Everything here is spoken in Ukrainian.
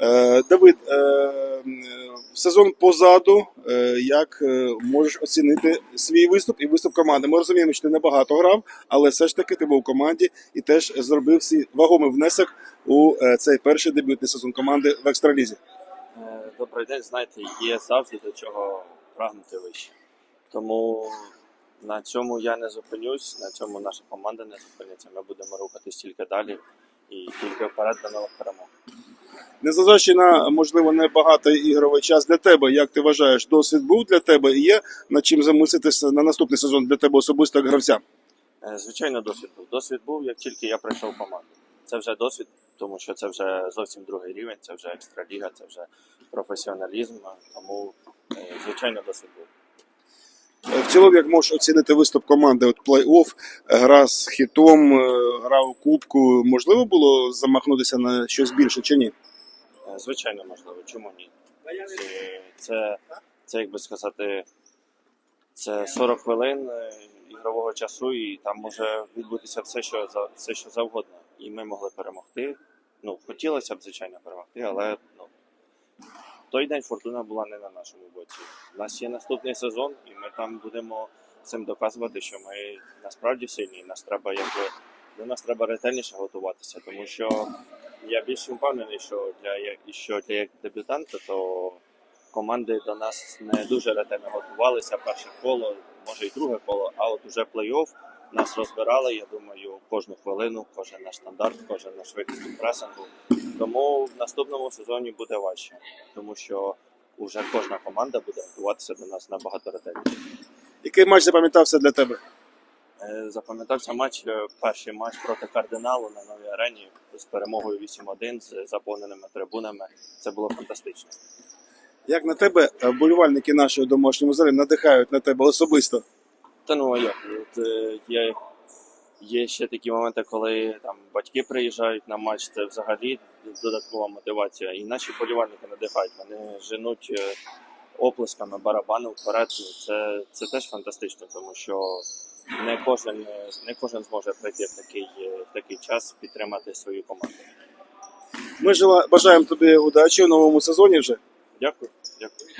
Е, Давид, е, сезон позаду. Е, Як можеш оцінити свій виступ і виступ команди? Ми розуміємо, що ти небагато грав, але все ж таки ти був у команді і теж зробив свій вагомий внесок у цей перший дебютний сезон команди в екстралізі. Добрий день, знаєте, є завжди до чого прагнути вище. Тому на цьому я не зупинюсь, на цьому наша команда не зупиниться. Ми будемо рухатись тільки далі і тільки вперед до нових перемог. Незважаючи на можливо небагатий ігровий час для тебе, як ти вважаєш, досвід був для тебе і є над чим замислитися на наступний сезон для тебе особисто як гравця? Е, Звичайно, досвід був. Досвід був, як тільки я прийшов в команду. Це вже досвід, тому що це вже зовсім другий рівень, це вже екстраліга, це вже професіоналізм. Тому, е, звичайно, досвід був. Е, В цілому, як можеш оцінити виступ команди, от плей-офф, гра з хітом, е, гра у кубку, можливо було замахнутися на щось більше чи ні? Звичайно, можливо, чому ні? Це, це, це як би сказати, це 40 хвилин е, ігрового часу, і там може відбутися все, що за все, що завгодно. І ми могли перемогти. Ну, хотілося б, звичайно, перемогти, але ну, той день фортуна була не на нашому боці. У нас є наступний сезон, і ми там будемо цим доказувати, що ми насправді сильні. і Нас треба якби до нас треба ретельніше готуватися, тому що я більш впевнений, що для як що для як дебютанта, то команди до нас не дуже ретельно готувалися. Перше коло, може й друге коло, а от уже плей-офф нас розбирали. Я думаю, кожну хвилину, кожен наш стандарт, кожен наш вихід пресингу. Тому в наступному сезоні буде важче, тому що вже кожна команда буде готуватися до нас набагато ретельніше. Який матч запам'ятався для тебе? Запам'ятався матч, е, перший матч проти кардиналу на новій арені з перемогою 8-1 з заповненими трибунами. Це було фантастично. Як на тебе е, вболівальники нашої домашньої залі надихають на тебе особисто? Та ну а як? От, е, є, є ще такі моменти, коли там батьки приїжджають на матч, це взагалі додаткова мотивація. І наші вболівальники надихають. Вони женуть оплесками барабану вперед. Це, це теж фантастично, тому що не кожен, не кожен зможе прийти в такий, в такий час підтримати свою команду. Ми бажаємо тобі удачі в новому сезоні вже. Дякую, дякую.